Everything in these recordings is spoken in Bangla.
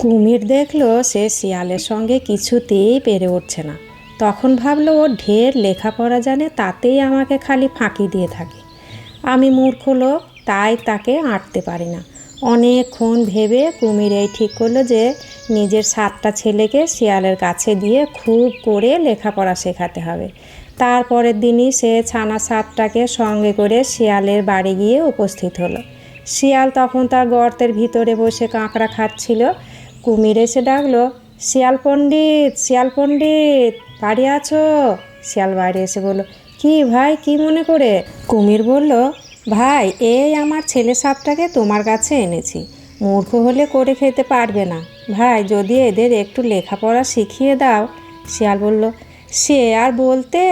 কুমির দেখল সে শিয়ালের সঙ্গে কিছুতেই পেরে উঠছে না। তখন ভাবলো ও ঢের লেখাপড়া জানে, তাতেই আমাকে খালি ফাঁকি দিয়ে থাকে। আমি মূর্খ লোক, তাই তাকে আঁটতে পারি না। অনেকক্ষণ ভেবে কুমির এই ঠিক করল যে, নিজের সাতটা ছেলেকে শিয়ালের কাছে দিয়ে খুব করে লেখাপড়া শেখাতে হবে। তারপরের দিনই সে ছানা সাতটাকে সঙ্গে করে শিয়ালের বাড়ি গিয়ে উপস্থিত হলো। শিয়াল তখন তার গর্তের ভিতরে বসে কাঁকড়া খাচ্ছিল। কুমির এসে ডাকলো, শিয়াল পণ্ডিত শিয়াল পণ্ডিত, বাড়ি আছো? শিয়াল বাইরে এসে বলল, কি ভাই, কি মনে করে? কুমির বলল, ভাই, এই আমার ছেলে সাপটাকে তোমার কাছে এনেছি। মূর্খ হলে করে খেতে পারবে না। ভাই, যদি এদের একটু লেখাপড়া শিখিয়ে দাও। শিয়াল বলল, সে আর বলতে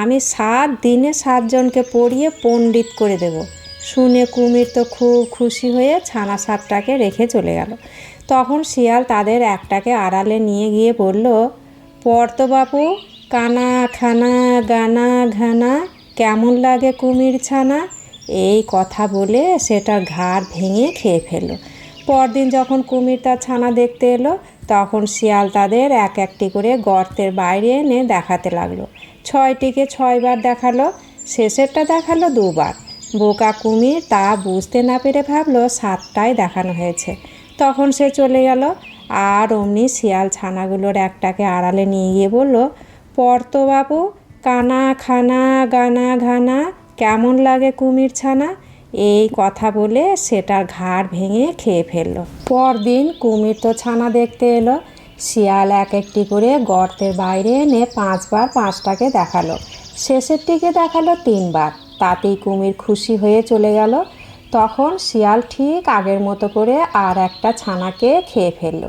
আমি সাত দিনে সাতজনকে পড়িয়ে পণ্ডিত করে দেব। শুনে কুমির তো খুব খুশি হয়ে ছানা সাতটাকে রেখে চলে গেল। তখন শিয়াল তাদের একটাকে আড়ালে নিয়ে গিয়ে বলল পড়ত বাপু কানা খানা গানা ঘানা, কেমন লাগে কুমির ছানা? এই কথা বলে সেটার ঘাড় ভেঙে খেয়ে ফেলল। পরদিন যখন কুমির তার ছানা দেখতে এলো, তখন শিয়াল তাদের এক একটি করে গর্তের বাইরে এনে দেখাতে লাগল। ছয়টিকে ছয়বার দেখাল, শেষেরটা দেখাল দুবার। বোকা কুমির তা বুঝতে না পেরে ভাবলো সাতটায় দেখানো হয়েছে। তখন সে চলে গেল আর অমনি শিয়াল ছানাগুলোর একটাকে আড়ালে নিয়ে গিয়ে বলল পড়তো বাবু কানা খানা গানা ঘানা, কেমন লাগে কুমির ছানা? এই কথা বলে সেটার ঘাড় ভেঙে খেয়ে ফেলল। পরদিন কুমির তো ছানা দেখতে এলো। শিয়াল এক একটি করে গর্তের বাইরে এনে পাঁচবার পাঁচটাকে দেখাল। শেষের শেষেরটিকে দেখাল তিনবার। তাতেই কুমির খুশি হয়ে চলে গেল। তখন শিয়াল ঠিক আগের মতো করে আর একটা ছানাকে খেয়ে ফেলল।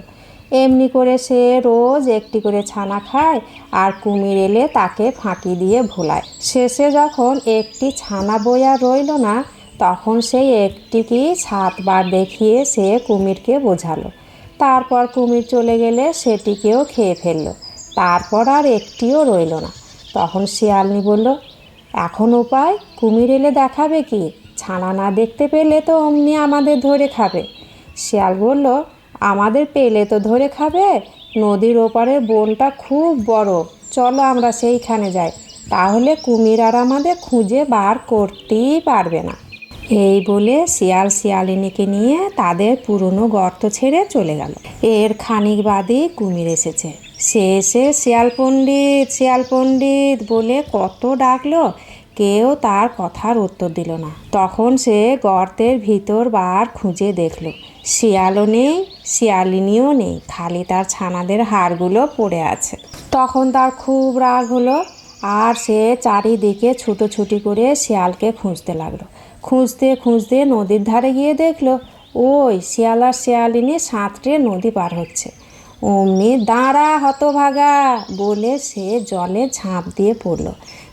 এমনি করে সে রোজ একটি করে ছানা খায় আর কুমির এলে তাকে ফাঁকি দিয়ে ভোলায়। শেষে যখন একটি ছানা বইয়া রইল না, তখন সেই একটিকে সাতবার দেখিয়ে সে কুমিরকে বোঝালো। তারপর কুমির চলে গেলে সেটিকেও খেয়ে ফেলল। তারপর আর একটিও রইল না। তখন শিয়ালনি বলল এখন উপায় কুমির এলে দেখাবে কি? ছানা না দেখতে পেলে তো অমনি আমাদের ধরে খাবে। শিয়াল বলল, আমাদের পেলে তো ধরে খাবে? নদীর ওপারের বনটা খুব বড়। চলো আমরা সেইখানে যাই। তাহলে কুমির আর আমাদের খুঁজে বার করতেই পারবে না। এই বলে শিয়াল শিয়ালিনীকে নিয়ে তাদের পুরনো গর্ত ছেড়ে চলে গেল। এর খানিক বাদেই কুমির এসেছে। সে এসে শিয়াল পণ্ডিত শিয়াল পণ্ডিত বলে কত ডাকলো, কেউ তার কথার উত্তর দিল না। তখন সে গর্তের ভিতর বার খুঁজে দেখল। শিয়ালও নেই, শিয়ালিনীও নেই, খালি তার ছানাদের হাড়গুলো পড়ে আছে। তখন তার খুব রাগ হলো আর সে চারিদিকে ছুটোছুটি করে শিয়ালকে খুঁজতে লাগল। খুঁজতে খুঁজতে নদীর ধারে গিয়ে দেখল, ওই শিয়াল আর শিয়ালিনী সাঁতরে নদী পার হচ্ছে। অমনি দাঁড়া হতভাগা বলে সে জলে ঝাঁপ দিয়ে পড়ল।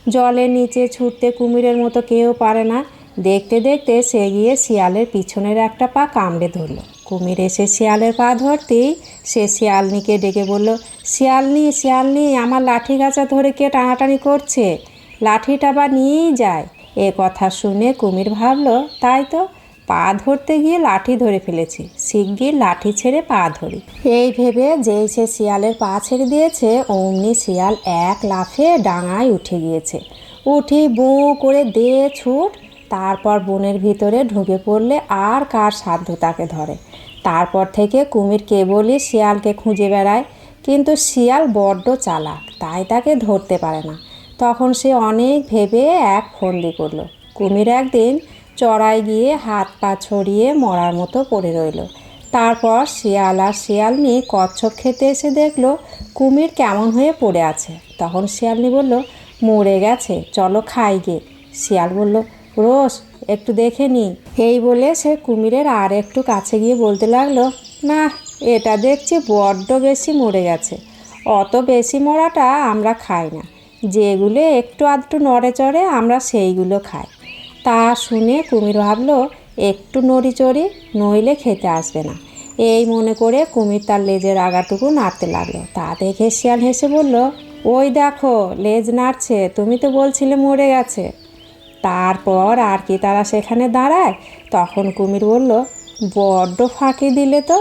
জলের নিচে ছুটতে কুমিরের মতো কেউ পারে না। দেখতে দেখতে সে গিয়ে শিয়ালের পিছনের একটা পা কামড়ে ধরলো। কুমির এসে শিয়ালের পা ধরতেই সে শিয়ালনিকে ডেকে বলল, শিয়ালনি শিয়ালনি, আমার লাঠি গাছা ধরে কে টানাটানি করছে? লাঠিটা বা নিয়েই যায়। এ কথা শুনে কুমির ভাবলো, তাই তো পা ধরতে গিয়ে লাঠি ধরে ফেলেছি। শিগগির লাঠি ছেড়ে পা ধরি। এই ভেবে যেই সে শিয়ালের পা ছেড়ে দিয়েছে, অমনি শিয়াল এক লাফে ডাঙায় উঠে গিয়েছে। উঠে বো করে দে ছুট, তারপর বনের ভিতরে ঢুকে পড়লে আর কার সাধ্য তাকে ধরে। তারপর থেকে কুমির কেবলই শিয়ালকে খুঁজে বেড়ায়, কিন্তু শিয়াল বড্ড চালাক, তাই তাকে ধরতে পারে না। তখন সে অনেক ভেবে এক ফন্দি করল। কুমির একদিন চড়াই গিয়ে হাত পা ছড়িয়ে মরার মতো পড়ে রইল। তারপর শিয়াল আর শিয়ালনি কচ্ছপ খেতে এসে দেখল কুমির কেমন হয়ে পড়ে আছে। তখন শিয়ালনি বলল, মরে গেছে, চলো খাই গে। শিয়াল বলল রোস একটু দেখে নি। এই বলে সে কুমিরের আর একটু কাছে গিয়ে বলতে লাগল, না, এটা দেখছি বড্ড বেশি মরে গেছে। অত বেশি মরাটা আমরা খাই না। যেগুলো একটু আধটু নড়ে চড়ে আমরা সেইগুলো খাই। তা শুনে কুমির ভাবলো, একটু নড়ি চড়ি নইলে খেতে আসবে না। এই মনে করে কুমির তার লেজের আগাটুকু নাড়তে লাগল। তা দেখে শিয়াল হেসে বলল, ওই দেখো, লেজ নাড়ছে, তুমি তো বলছিলে মরে গেছে। তারপর আর কি তারা সেখানে দাঁড়ায়? তখন কুমির বলল, বড্ড ফাঁকি দিলে তো?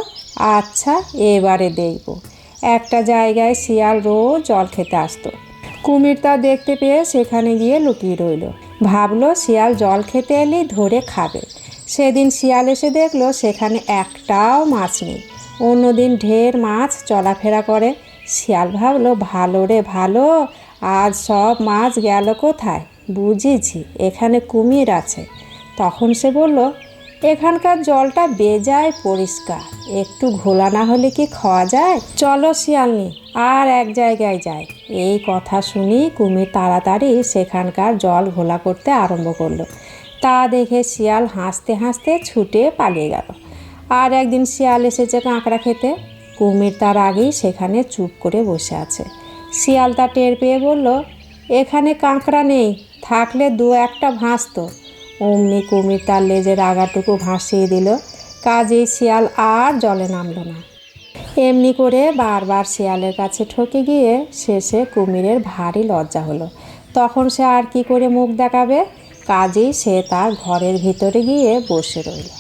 আচ্ছা এবারে দেখব। একটা জায়গায় শিয়াল রোজ জল খেতে আসতো। কুমির তা দেখতে পেয়ে সেখানে গিয়ে লুকিয়ে রইল। ভাবলো শিয়াল জল খেতে এলেই ধরে খাবে। সেদিন শিয়াল এসে দেখল সেখানে একটাও মাছ নেই। অন্যদিন ঢের মাছ চলাফেরা করে। শিয়াল ভাবলো, ভালো রে, ভালো। আজ সব মাছ গেল কোথায়? বুঝেছি, এখানে কুমির আছে। তখন সে বলল এখানকার জলটা বেজায় পরিষ্কার। একটু ঘোলা না হলে কি খাওয়া যায়? চলো শিয়ালনি, আর এক জায়গায় যাই। এই কথা শুনি কুমির তাড়াতাড়ি সেখানকার জল ঘোলা করতে আরম্ভ করল। তা দেখে শিয়াল হাসতে হাসতে ছুটে পালিয়ে গেল। আর একদিন শিয়াল এসেছে কাঁকড়া খেতে। কুমির তার আগেই সেখানে চুপ করে বসে আছে। শিয়াল তা টের পেয়ে বলল, এখানে কাঁকড়া নেই, থাকলে দু একটা ভাসতো অমনি কুমির তার লেজের আগাটুকু ভাসিয়ে দিল। কাজেই শিয়াল আর জলে নামল না। এমনি করে বারবার শিয়ালের কাছে ঠকে গিয়ে শেষে কুমিরের ভারী লজ্জা হলো। তখন সে আর কি করে মুখ দেখাবে? কাজেই সে তার ঘরের ভিতরে গিয়ে বসে রইল।